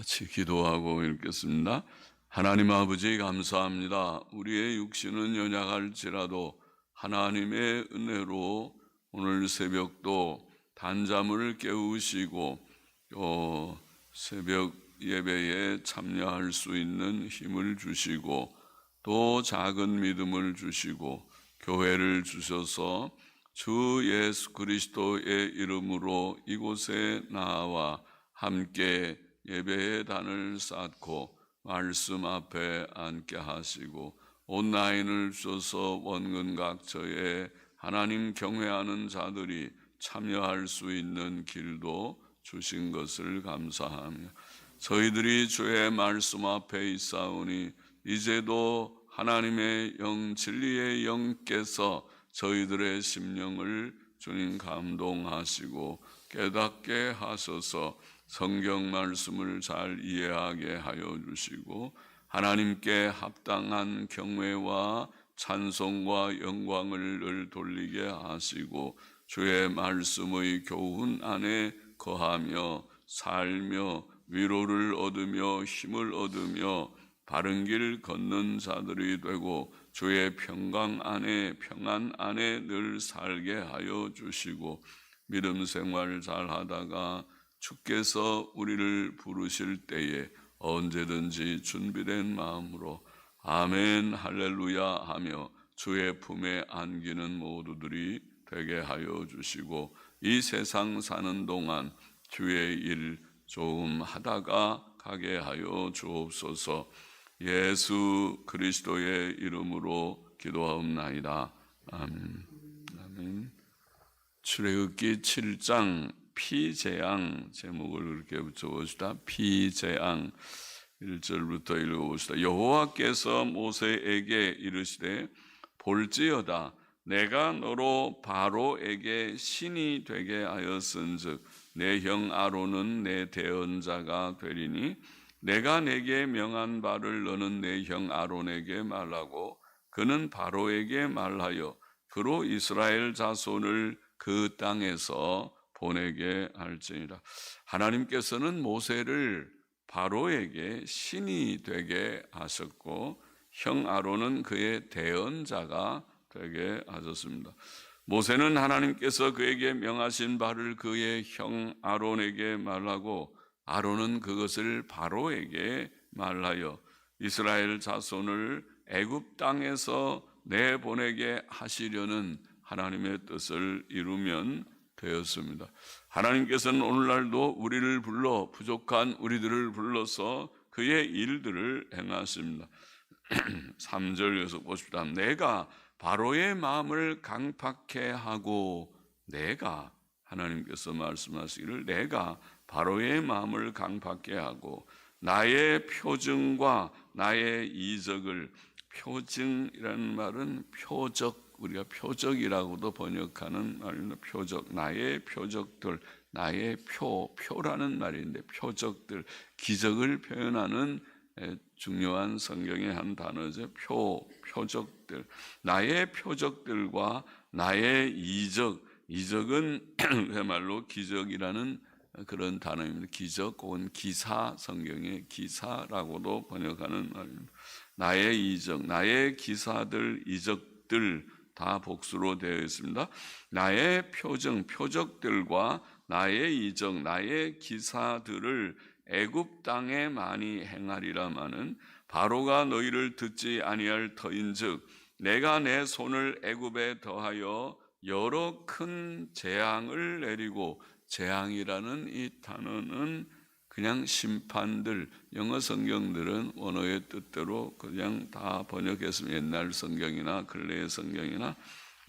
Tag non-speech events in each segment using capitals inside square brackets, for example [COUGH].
같이 기도하고 읽겠습니다. 하나님 아버지 감사합니다. 우리의 육신은 연약할지라도 하나님의 은혜로 오늘 새벽도 단잠을 깨우시고 어, 새벽 예배에 참여할 수 있는 힘을 주시고 또 작은 믿음을 주시고 교회를 주셔서 주 예수 그리스도의 이름으로 이곳에 나와 함께 예배의 단을 쌓고 말씀 앞에 앉게 하시고 온라인을 주셔서 원근각처에 하나님 경외하는 자들이 참여할 수 있는 길도 주신 것을 감사하며 저희들이 주의 말씀 앞에 있사오니 이제도 하나님의 영 진리의 영께서 저희들의 심령을 주님 감동하시고 깨닫게 하셔서 성경 말씀을 잘 이해하게 하여 주시고 하나님께 합당한 경외와 찬송과 영광을 늘 돌리게 하시고 주의 말씀의 교훈 안에 거하며 살며 위로를 얻으며 힘을 얻으며 바른 길 걷는 자들이 되고 주의 평강 안에 평안 안에 늘 살게 하여 주시고 믿음 생활 잘 하다가 주께서 우리를 부르실 때에 언제든지 준비된 마음으로 아멘 할렐루야 하며 주의 품에 안기는 모두들이 되게 하여 주시고 이 세상 사는 동안 주의 일 조금 하다가 가게 하여 주옵소서 예수 그리스도의 이름으로 기도하옵나이다. 아멘. 아멘. 출애굽기 7장 피재앙 제목을 이렇게 붙여봅시다. 피재앙 1절부터 읽어봅시다. 여호와께서 모세에게 이르시되 볼지어다 내가 너로 바로에게 신이 되게 하였은즉 내 형 아론은 내 대언자가 되리니 내가 내게 명한 바를 너는 내 형 아론에게 말하고 그는 바로에게 말하여 그로 이스라엘 자손을 그 땅에서 보내게 할지니라. 하나님께서는 모세를 바로에게 신이 되게 하셨고 형 아론은 그의 대언자가 되게 하셨습니다. 모세는 하나님께서 그에게 명하신 바를 그의 형 아론에게 말하고 아론은 그것을 바로에게 말하여 이스라엘 자손을 애굽 땅에서 내보내게 하시려는 하나님의 뜻을 이루면 되었습니다. 하나님께서는 오늘날도 우리를 불러 부족한 우리들을 불러서 그의 일들을 행하십니다. [CLEARS THROAT] 3절에서 보십시다. 내가 바로의 마음을 강팍해 하고 내가 하나님께서 말씀하시기를 내가 바로의 마음을 강팍해 하고 나의 표징과 나의 이적을 표징이라는 말은 표적 우리가 표적이라고도 번역하는 말입니다. 표적 나의 표적들 나의 표 표라는 말인데 표적들 기적을 표현하는 중요한 성경의 한 단어죠. 표 표적들 나의 표적들과 나의 이적 이적은 [CLEARS THROAT] 그야말로 기적이라는 그런 단어입니다. 기적 혹은 기사 성경의 기사라고도 번역하는 말입니다. 나의 이적, 나의 기사들, 이적들 다 복수로 되어 있습니다. 나의 표정, 표적들과 나의 이적, 나의 기사들을 애굽 땅에 많이 행하리라마는 바로가 너희를 듣지 아니할 터인즉 내가 내 손을 애굽에 더하여 여러 큰 재앙을 내리고 재앙이라는 이 단어는 그냥 심판들 영어 성경들은 원어의 뜻대로 그냥 다 번역했으면 옛날 성경이나 근래의 성경이나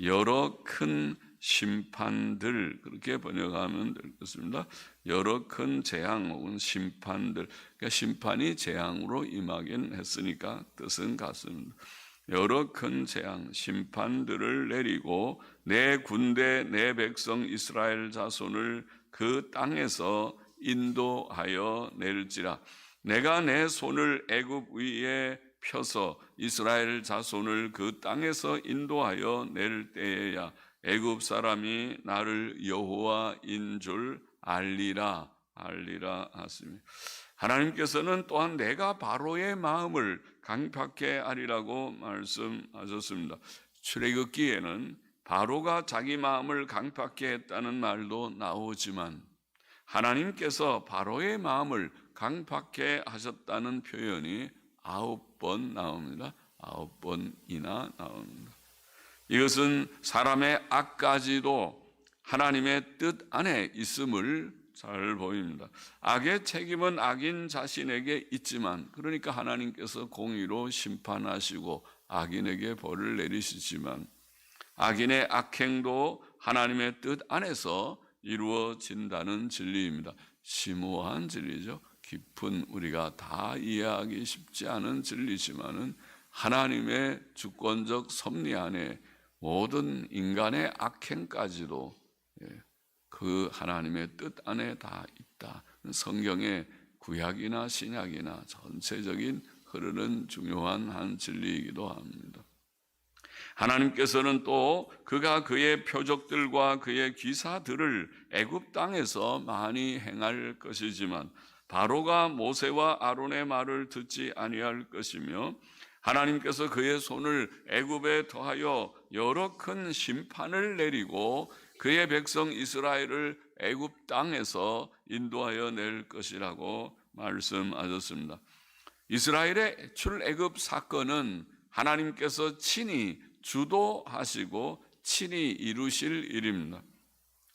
여러 큰 심판들 그렇게 번역하면 되겠습니다. 여러 큰 재앙 혹은 심판들 그러니까 심판이 재앙으로 임하긴 했으니까 뜻은 같습니다. 여러 큰 재앙 심판들을 내리고 내 군대 내 백성 이스라엘 자손을 그 땅에서 인도하여 낼지라. 내가 내 손을 애굽 위에 펴서 이스라엘 자손을 그 땅에서 인도하여 낼 때에야 애굽 사람이 나를 여호와인 줄 알리라. 알리라 하시며 하나님께서는 또한 내가 바로의 마음을 강팍해 하리라고 말씀하셨습니다. 출애굽기에는 바로가 자기 마음을 강팍해 했다는 말도 나오지만 하나님께서 바로의 마음을 강팍해 하셨다는 표현이 아홉 번 나옵니다. 아홉 번이나 나옵니다. 이것은 사람의 악까지도 하나님의 뜻 안에 있음을 잘 보입니다. 악의 책임은 악인 자신에게 있지만, 그러니까 하나님께서 공의로 심판하시고 악인에게 벌을 내리시지만, 악인의 악행도 하나님의 뜻 안에서 이루어진다는 진리입니다. 심오한 진리죠. 깊은 우리가 다 이해하기 쉽지 않은 진리지만은 하나님의 주권적 섭리 안에 모든 인간의 악행까지도 예, 그 하나님의 뜻 안에 다 있다. 성경의 구약이나 신약이나 전체적인 흐르는 중요한 한 진리이기도 합니다. 하나님께서는 또 그가 그의 표적들과 그의 기사들을 애굽 땅에서 많이 행할 것이지만 바로가 모세와 아론의 말을 듣지 아니할 것이며 하나님께서 그의 손을 애굽에 더하여 여러 큰 심판을 내리고 그의 백성 이스라엘을 애굽 땅에서 인도하여 낼 것이라고 말씀하셨습니다. 이스라엘의 출애굽 사건은 하나님께서 친히 주도하시고 친히 이루실 일입니다.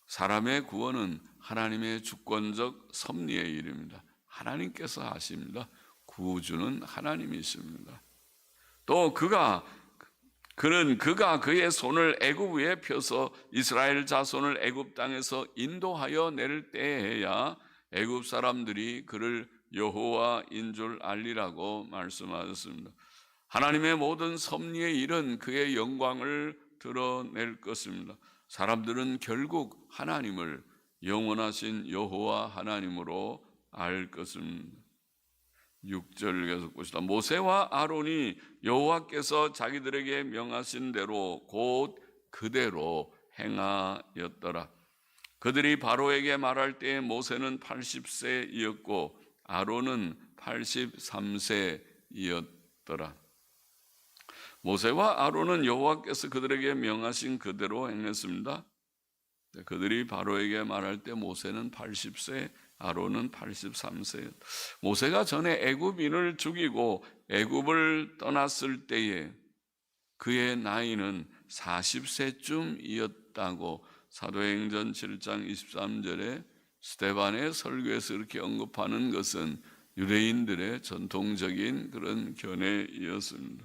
사람의 구원은 하나님의 주권적 섭리의 일입니다. 하나님께서 하십니다. 구주는 하나님이십니다. 또 그가 그는 그가 그의 손을 애굽 위에 펴서 이스라엘 자손을 애굽 땅에서 인도하여 낼 때에야 애굽 사람들이 그를 여호와인 줄 알리라고 말씀하셨습니다. 하나님의 모든 섭리의 일은 그의 영광을 드러낼 것입니다. 사람들은 결국 하나님을 영원하신 여호와 하나님으로 알 것입니다. 6절 계속 보시다. 모세와 아론이 여호와께서 자기들에게 명하신 대로 곧 그대로 행하였더라. 그들이 바로에게 말할 때에 모세는 80세이었고 아론은 83세이었더라. 모세와 아론은 여호와께서 그들에게 명하신 그대로 행했습니다. 그들이 바로에게 말할 때 모세는 80세, 아론은 83세. 모세가 전에 애굽인을 죽이고 애굽을 떠났을 때에 그의 나이는 40세쯤이었다고 사도행전 7장 23절에 스테반의 설교에서 이렇게 언급하는 것은 유대인들의 전통적인 그런 견해이었습니다.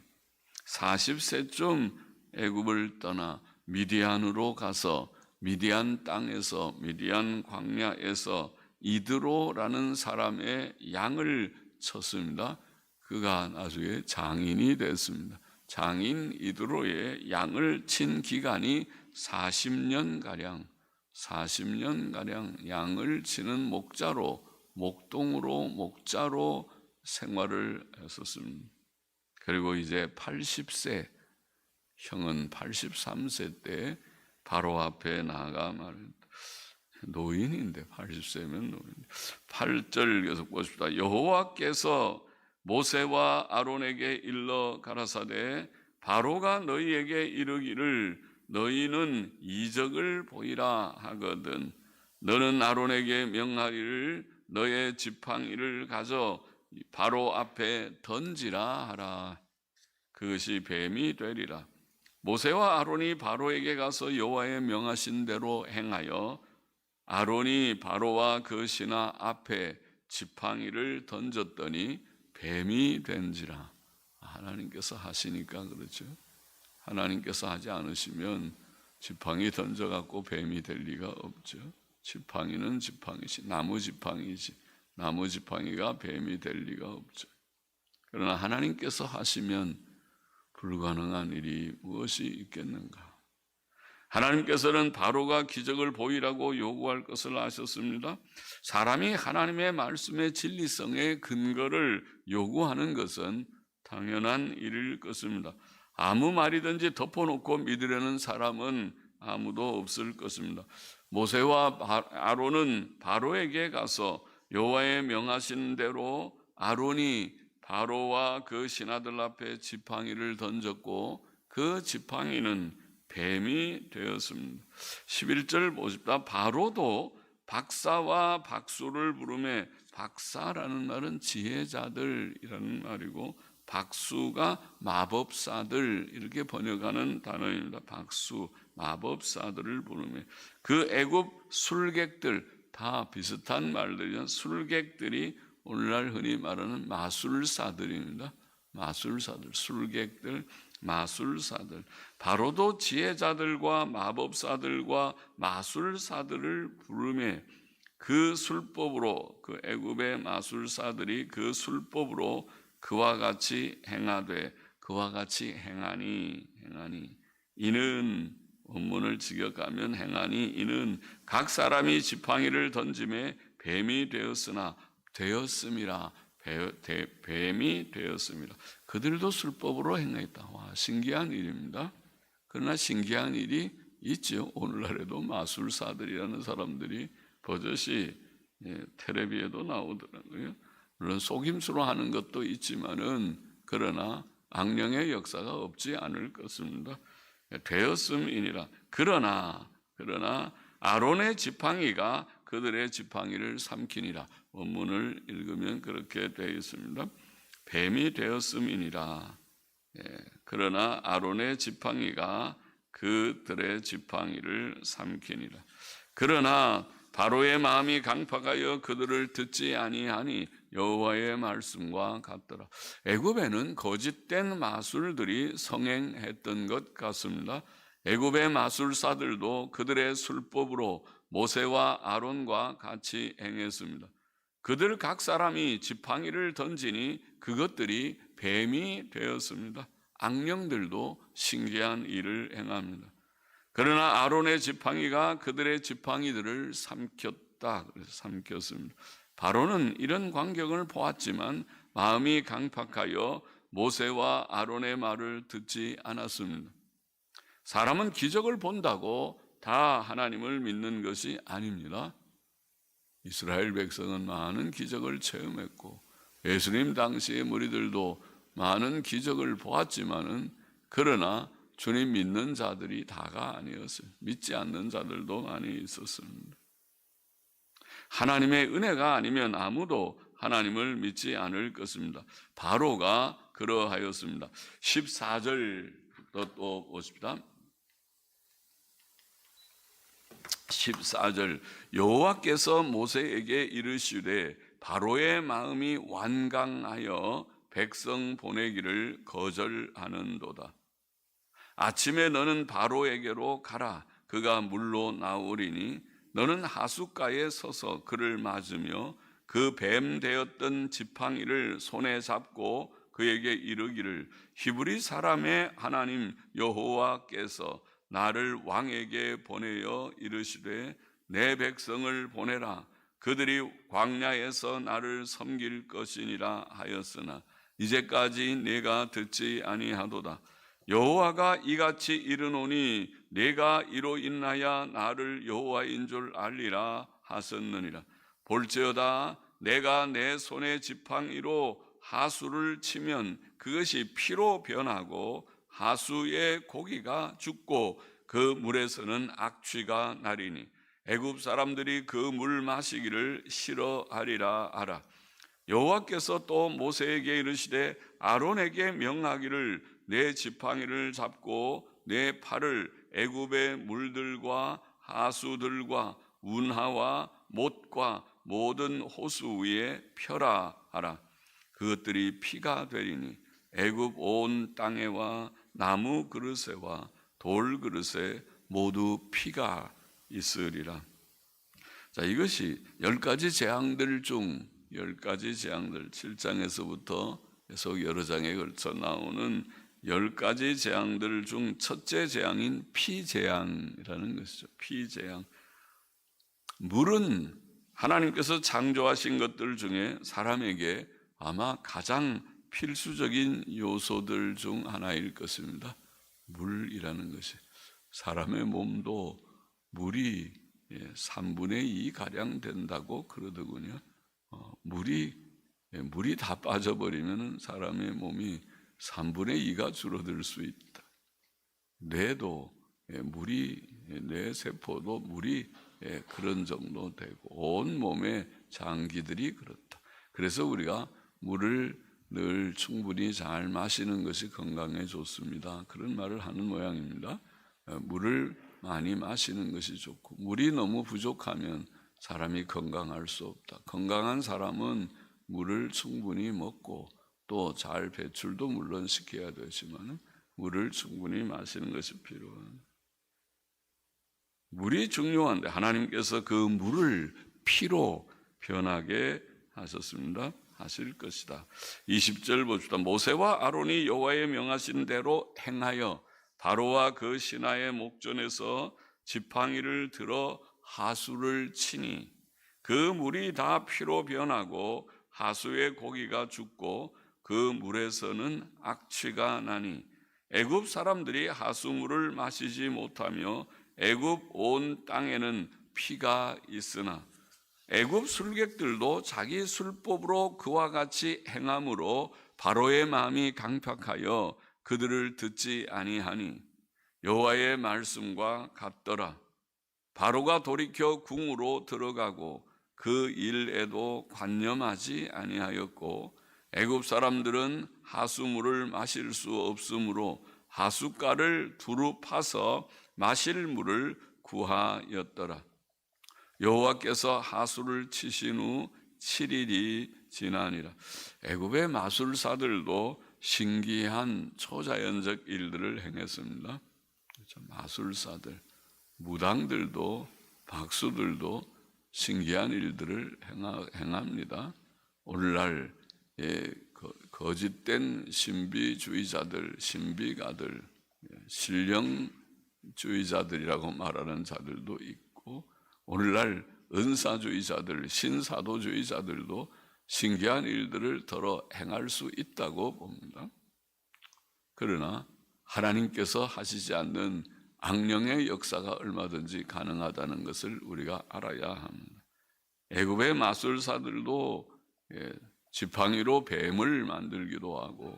40세쯤 애굽을 떠나 미디안으로 가서 미디안 땅에서 미디안 광야에서 이드로라는 사람의 양을 쳤습니다. 그가 나중에 장인이 됐습니다. 장인 이드로의 양을 친 기간이 40년 가량 40년 가량 양을 치는 목자로 목동으로 목자로 생활을 했었습니다. 그리고 이제 80세 형은 83세 때 바로 앞에 나가 말은 노인인데 80세면 노인. 8절 계속 보십시다. 여호와께서 모세와 아론에게 일러 가라사대 바로가 너희에게 이르기를 너희는 이적을 보이라 하거든 너는 아론에게 명하기를 너의 지팡이를 가져 바로 앞에 던지라 하라 그것이 뱀이 되리라 모세와 아론이 바로에게 가서 여호와의 명하신 대로 행하여 아론이 바로와 그 신하 앞에 지팡이를 던졌더니 뱀이 된지라 하나님께서 하시니까 그렇죠. 하나님께서 하지 않으시면 지팡이 던져갖고 뱀이 될 리가 없죠. 지팡이는 지팡이지 나무 지팡이지 나무 지팡이가 뱀이 될 리가 없죠. 그러나 하나님께서 하시면 불가능한 일이 무엇이 있겠는가? 하나님께서는 바로가 기적을 보이라고 요구할 것을 아셨습니다. 사람이 하나님의 말씀의 진리성의 근거를 요구하는 것은 당연한 일일 것입니다. 아무 말이든지 덮어놓고 믿으려는 사람은 아무도 없을 것입니다. 모세와 아론은 바로에게 가서 여호와의 명하신 대로 아론이 바로와 그 신하들 앞에 지팡이를 던졌고 그 지팡이는 뱀이 되었습니다. 11절 보십니다. 바로도 박사와 박수를 부르매 박사라는 말은 지혜자들이라는 말이고 박수가 마법사들 이렇게 번역하는 단어입니다. 박수 마법사들을 부르며 그 애굽 술객들 다 비슷한 말들이죠. 술객들이 오늘날 흔히 말하는 마술사들입니다. 마술사들, 술객들, 마술사들. 바로도 지혜자들과 마법사들과 마술사들을 부르며 그 술법으로 그 애굽의 마술사들이 그 술법으로 그와 같이 행하되 그와 같이 행하니 행하니 이는 원문을 직역하면 행하니 이는 각 사람이 지팡이를 던짐에 뱀이 되었으나 되었음이라 뱀이 되었습니다. 그들도 술법으로 행했다. 와 신기한 일입니다. 그러나 신기한 일이 있죠. 오늘날에도 마술사들이라는 사람들이 버젓이 예, 텔레비에도 나오더라고요. 물론 속임수로 하는 것도 있지만은 그러나 악령의 역사가 없지 않을 것입니다. 되었음이니라. 그러나 그러나 아론의 지팡이가 그들의 지팡이를 삼키니라. 원문을 읽으면 그렇게 되어 있습니다. 뱀이 되었음이니라. 예, 그러나 아론의 지팡이가 그들의 지팡이를 삼키니라. 그러나 바로의 마음이 강팍하여 그들을 듣지 아니하니 여호와의 말씀과 같더라. 애굽에는 거짓된 마술들이 성행했던 것 같습니다. 애굽의 마술사들도 그들의 술법으로 모세와 아론과 같이 행했습니다. 그들 각 사람이 지팡이를 던지니 그것들이 뱀이 되었습니다. 악령들도 신기한 일을 행합니다. 그러나 아론의 지팡이가 그들의 지팡이들을 삼켰다. 그래서 삼켰습니다. 바로는 이런 광경을 보았지만 마음이 강팍하여 모세와 아론의 말을 듣지 않았습니다. 사람은 기적을 본다고 다 하나님을 믿는 것이 아닙니다. 이스라엘 백성은 많은 기적을 체험했고 예수님 당시의 무리들도 많은 기적을 보았지만은 그러나 주님 믿는 자들이 다가 아니었어요. 믿지 않는 자들도 많이 있었습니다. 하나님의 은혜가 아니면 아무도 하나님을 믿지 않을 것입니다. 바로가 그러하였습니다. 14절 또 보십니다. 14절 여호와께서 모세에게 이르시되 바로의 마음이 완강하여 백성 보내기를 거절하는도다. 아침에 너는 바로에게로 가라. 그가 물로 나오리니 너는 하숫가에 서서 그를 맞으며 그 뱀 되었던 지팡이를 손에 잡고 그에게 이르기를 히브리 사람의 하나님 여호와께서 나를 왕에게 보내어 이르시되 내 백성을 보내라 그들이 광야에서 나를 섬길 것이니라 하였으나 이제까지 내가 듣지 아니하도다 여호와가 이같이 이르노니 내가 이로 인하여 나를 여호와인 줄 알리라 하셨느니라. 볼지어다 내가 내 손의 지팡이로 하수를 치면 그것이 피로 변하고 하수의 고기가 죽고 그 물에서는 악취가 나리니 애굽 사람들이 그 물 마시기를 싫어하리라 하라. 여호와께서 또 모세에게 이르시되 아론에게 명하기를 내 지팡이를 잡고 내 팔을 애굽의 물들과 하수들과 운하와 못과 모든 호수 위에 펴라 하라 그것들이 피가 되리니 애굽 온 땅에와 나무 그릇에와 돌 그릇에 모두 피가 있으리라. 자, 이것이 열 가지 재앙들 중 열 가지 재앙들 7장에서부터 계속 여러 장에 걸쳐 나오는 열 가지 재앙들 중 첫째 재앙인 피재앙이라는 것이죠. 피재앙. 물은 하나님께서 창조하신 것들 중에 사람에게 아마 가장 필수적인 요소들 중 하나일 것입니다. 물이라는 것이 사람의 몸도 물이 3분의 2 가량 된다고 그러더군요. 어, 물이 예, 물이 다 빠져버리면 사람의 몸이 3분의 2가 줄어들 수 있다. 뇌도 예, 물이 예, 뇌 세포도 물이 예, 그런 정도 되고 온 몸의 장기들이 그렇다. 그래서 우리가 물을 늘 충분히 잘 마시는 것이 건강에 좋습니다. 그런 말을 하는 모양입니다. 어, 물을 많이 마시는 것이 좋고 물이 너무 부족하면 사람이 건강할 수 없다. 건강한 사람은 물을 충분히 먹고 또 잘 배출도 물론 시켜야 되지만 물을 충분히 마시는 것이 필요한. 물이 중요한데 하나님께서 그 물을 피로 변하게 하셨습니다. 하실 것이다. 20절 봅시다. 모세와 아론이 여호와의 명하신 대로 행하여 바로와 그 신하의 목전에서 지팡이를 들어 하수를 치니 그 물이 다 피로 변하고 하수의 고기가 죽고 그 물에서는 악취가 나니 애굽 사람들이 하수물을 마시지 못하며 애굽 온 땅에는 피가 있으나 애굽 술객들도 자기 술법으로 그와 같이 행함으로 바로의 마음이 강팍하여 그들을 듣지 아니하니 여호와의 말씀과 같더라. 바로가 돌이켜 궁으로 들어가고 그 일에도 관념하지 아니하였고 애굽 사람들은 하수물을 마실 수 없으므로 하숫가를 두루 파서 마실 물을 구하였더라. 여호와께서 하수를 치신 후 7일이 지나니라. 애굽의 마술사들도 신기한 초자연적 일들을 행했습니다. 그렇죠? 마술사들, 무당들도 박수들도 신기한 일들을 행합니다. 오늘날 예, 거, 거짓된 신비주의자들, 신비가들, 예, 신령주의자들이라고 말하는 자들도 있고 오늘날 은사주의자들, 신사도주의자들도 신기한 일들을 더러 행할 수 있다고 봅니다. 그러나 하나님께서 하시지 않는 악령의 역사가 얼마든지 가능하다는 것을 우리가 알아야 합니다. 애굽의 마술사들도 예, 지팡이로 뱀을 만들기도 하고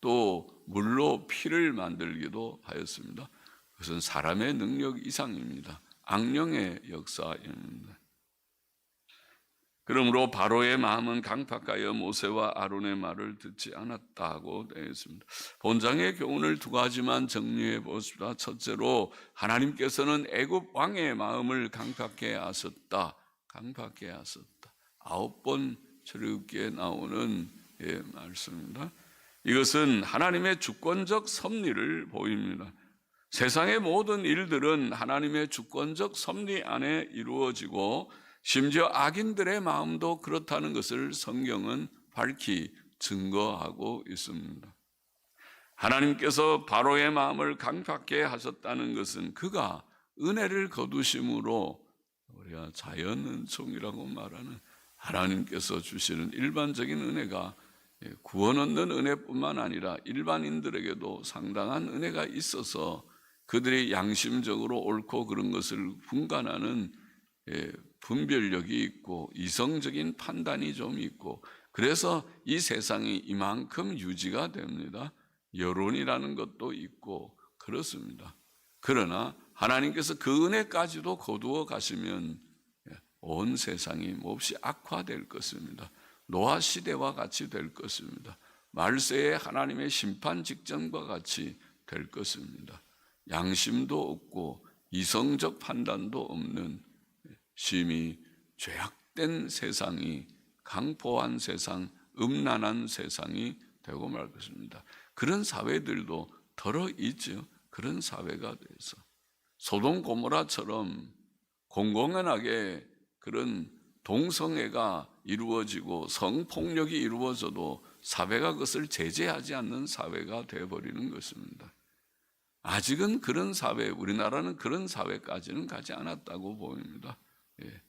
또 물로 피를 만들기도 하였습니다. 그것은 사람의 능력 이상입니다. 악령의 역사입니다. 그러므로 바로의 마음은 강팍하여 모세와 아론의 말을 듣지 않았다고 되어 있습니다. 본장의 교훈을 두 가지만 정리해 보십시다. 첫째로 하나님께서는 애굽 왕의 마음을 강팍해 하셨다. 강팍해 하셨다. 아홉 번 출애굽기에 나오는 예, 말씀입니다. 이것은 하나님의 주권적 섭리를 보입니다. 세상의 모든 일들은 하나님의 주권적 섭리 안에 이루어지고 심지어 악인들의 마음도 그렇다는 것을 성경은 밝히 증거하고 있습니다. 하나님께서 바로의 마음을 강팍게 하셨다는 것은 그가 은혜를 거두심으로 우리가 자연 은총이라고 말하는 하나님께서 주시는 일반적인 은혜가 구원 얻는 은혜뿐만 아니라 일반인들에게도 상당한 은혜가 있어서 그들이 양심적으로 옳고 그런 것을 분간하는 분별력이 있고 이성적인 판단이 좀 있고 그래서 이 세상이 이만큼 유지가 됩니다. 여론이라는 것도 있고 그렇습니다. 그러나 하나님께서 그 은혜까지도 거두어 가시면 온 세상이 몹시 악화될 것입니다. 노아 시대와 같이 될 것입니다. 말세의 하나님의 심판 직전과 같이 될 것입니다. 양심도 없고 이성적 판단도 없는 심히 죄악된 세상이 강포한 세상, 음란한 세상이 되고 말 것입니다. 그런 사회들도 덜어 있죠. 그런 사회가 돼서 소돔 고모라처럼 공공연하게 그런 동성애가 이루어지고 성폭력이 이루어져도 사회가 그것을 제재하지 않는 사회가 되어버리는 것입니다. 아직은 그런 사회, 우리나라는 그런 사회까지는 가지 않았다고 보입니다. 예,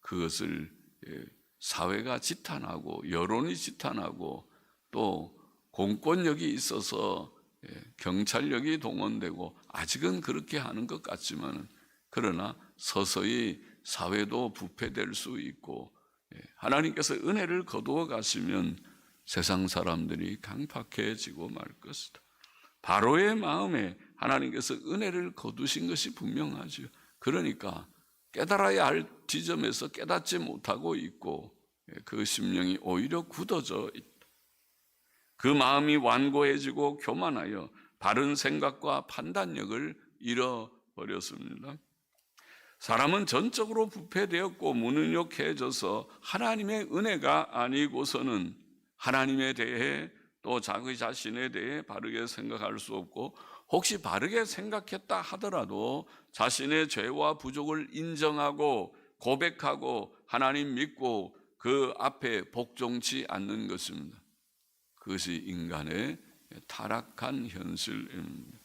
그것을 예, 사회가 지탄하고 여론이 지탄하고 또 공권력이 있어서 예, 경찰력이 동원되고 아직은 그렇게 하는 것 같지만 그러나 서서히 사회도 부패될 수 있고 예, 하나님께서 은혜를 거두어 가시면 세상 사람들이 강팍해지고 말 것이다. 바로의 마음에 하나님께서 은혜를 거두신 것이 분명하죠. 그러니까 깨달아야 할 지점에서 깨닫지 못하고 있고 예, 그 심령이 오히려 굳어져 있다. 그 마음이 완고해지고 교만하여 바른 생각과 판단력을 잃어버렸습니다. 사람은 전적으로 부패되었고 무능력해져서 하나님의 은혜가 아니고서는 하나님에 대해 또 자기 자신에 대해 바르게 생각할 수 없고 혹시 바르게 생각했다 하더라도 자신의 죄와 부족을 인정하고 고백하고 하나님 믿고 그 앞에 복종치 않는 것입니다. 그것이 인간의 타락한 현실입니다.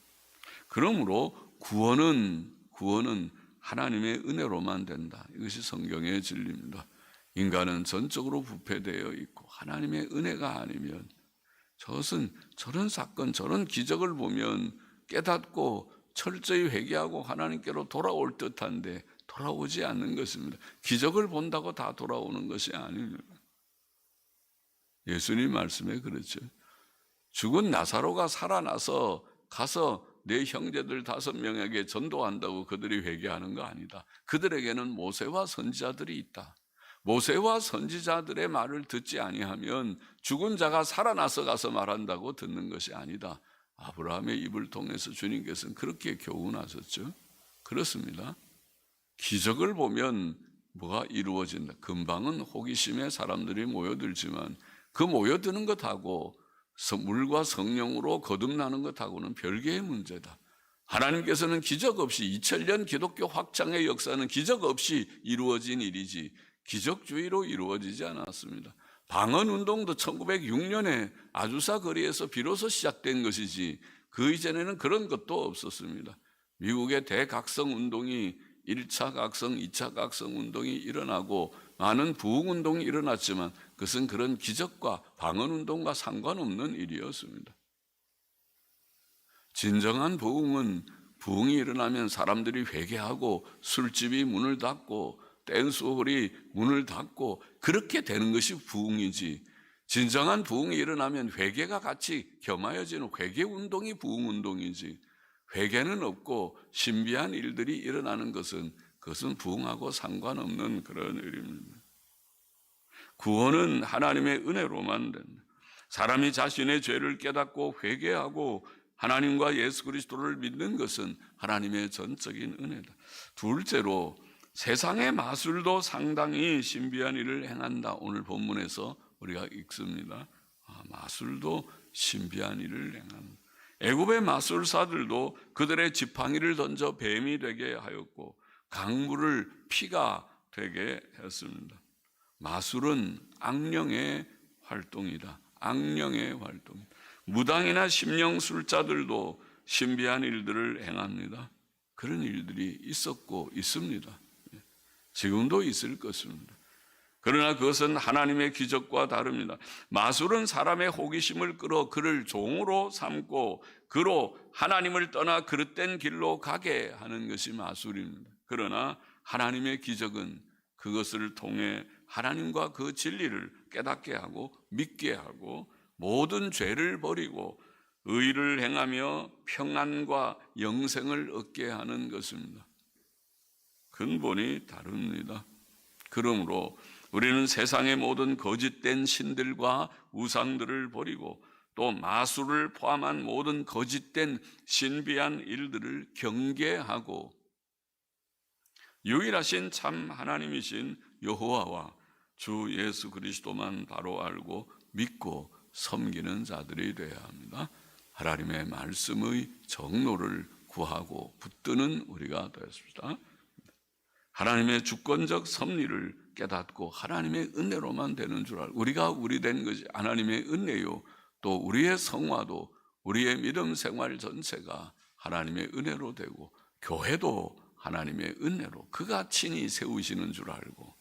그러므로 구원은 구원은 하나님의 은혜로만 된다. 이것이 성경의 진리입니다. 인간은 전적으로 부패되어 있고 하나님의 은혜가 아니면 저것은 저런 사건, 저런 기적을 보면 깨닫고 철저히 회개하고 하나님께로 돌아올 듯한데 돌아오지 않는 것입니다. 기적을 본다고 다 돌아오는 것이 아닙니다. 예수님 말씀에 그렇죠. 죽은 나사로가 살아나서 가서 내 형제들 다섯 명에게 전도한다고 그들이 회개하는 거 아니다. 그들에게는 모세와 선지자들이 있다. 모세와 선지자들의 말을 듣지 아니하면 죽은 자가 살아나서 가서 말한다고 듣는 것이 아니다. 아브라함의 입을 통해서 주님께서는 그렇게 교훈하셨죠. 그렇습니다. 기적을 보면 뭐가 이루어진다. 금방은 호기심에 사람들이 모여들지만 그 모여드는 것하고 물과 성령으로 거듭나는 것하고는 별개의 문제다. 하나님께서는 기적 없이 2000년 기독교 확장의 역사는 기적 없이 이루어진 일이지 기적주의로 이루어지지 않았습니다. 방언 운동도 1906년에 아주사 거리에서 비로소 시작된 것이지 그 이전에는 그런 것도 없었습니다. 미국의 대각성 운동이 1차 각성, 2차 각성 운동이 일어나고 많은 부흥 운동이 일어났지만 그것은 그런 기적과 방언 운동과 상관없는 일이었습니다. 진정한 부흥은 부흥이 일어나면 사람들이 회개하고 술집이 문을 닫고 댄스홀이 문을 닫고 그렇게 되는 것이 부흥이지. 진정한 부흥이 일어나면 회개가 같이 겸하여지는 회개 운동이 부흥 운동이지. 회개는 없고 신비한 일들이 일어나는 것은 그것은 부흥하고 상관없는 그런 일입니다. 구원은 하나님의 은혜로만 된다. 사람이 자신의 죄를 깨닫고 회개하고 하나님과 예수 그리스도를 믿는 것은 하나님의 전적인 은혜다. 둘째로 세상의 마술도 상당히 신비한 일을 행한다. 오늘 본문에서 우리가 읽습니다. 아, 마술도 신비한 일을 행한다. 애굽의 마술사들도 그들의 지팡이를 던져 뱀이 되게 하였고 강물을 피가 되게 했습니다. 마술은 악령의 활동이다. 악령의 활동. 무당이나 심령술자들도 신비한 일들을 행합니다. 그런 일들이 있었고 있습니다. 지금도 있을 것입니다. 그러나 그것은 하나님의 기적과 다릅니다. 마술은 사람의 호기심을 끌어 그를 종으로 삼고 그로 하나님을 떠나 그릇된 길로 가게 하는 것이 마술입니다. 그러나 하나님의 기적은 그것을 통해 하나님과 그 진리를 깨닫게 하고 믿게 하고 모든 죄를 버리고 의를 행하며 평안과 영생을 얻게 하는 것입니다. 근본이 다릅니다. 그러므로 우리는 세상의 모든 거짓된 신들과 우상들을 버리고 또 마술을 포함한 모든 거짓된 신비한 일들을 경계하고 유일하신 참 하나님이신 여호와와 주 예수 그리스도만 바로 알고 믿고 섬기는 자들이 되어야 합니다. 하나님의 말씀의 정로를 구하고 붙드는 우리가 되었습니다. 하나님의 주권적 섭리를 깨닫고 하나님의 은혜로만 되는 줄 알고 우리가 우리 된 것이 하나님의 은혜요 또 우리의 성화도 우리의 믿음 생활 전체가 하나님의 은혜로 되고 교회도 하나님의 은혜로 그가 친히 세우시는 줄 알고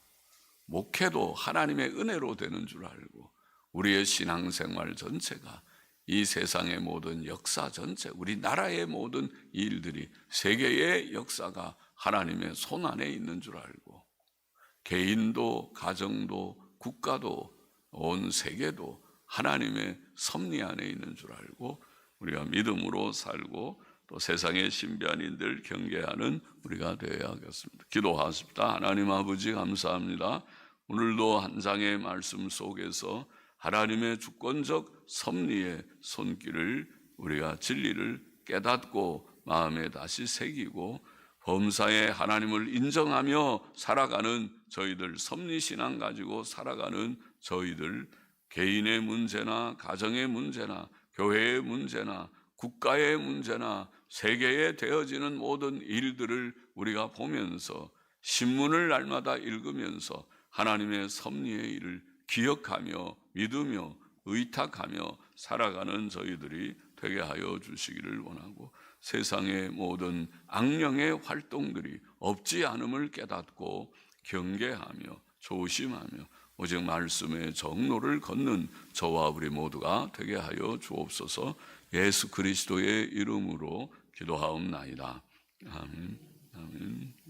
목회도 하나님의 은혜로 되는 줄 알고 우리의 신앙생활 전체가 이 세상의 모든 역사 전체, 우리 나라의 모든 일들이 세계의 역사가 하나님의 손 안에 있는 줄 알고 개인도 가정도 국가도 온 세계도 하나님의 섭리 안에 있는 줄 알고 우리가 믿음으로 살고 또 세상의 신비한 인들 경계하는 우리가 되어야겠습니다. 기도하십니다. 하나님 아버지 감사합니다. 오늘도 한 장의 말씀 속에서 하나님의 주권적 섭리의 손길을 우리가 진리를 깨닫고 마음에 다시 새기고 범사에 하나님을 인정하며 살아가는 저희들 섭리신앙 가지고 살아가는 저희들 개인의 문제나 가정의 문제나 교회의 문제나 국가의 문제나 세계에 되어지는 모든 일들을 우리가 보면서 신문을 날마다 읽으면서 하나님의 섭리의 일을 기억하며 믿으며 의탁하며 살아가는 저희들이 되게 하여 주시기를 원하고 세상의 모든 악령의 활동들이 없지 않음을 깨닫고 경계하며 조심하며 오직 말씀의 정로를 걷는 저와 우리 모두가 되게 하여 주옵소서 예수 그리스도의 이름으로 기도하옵나이다. 아멘. 아멘.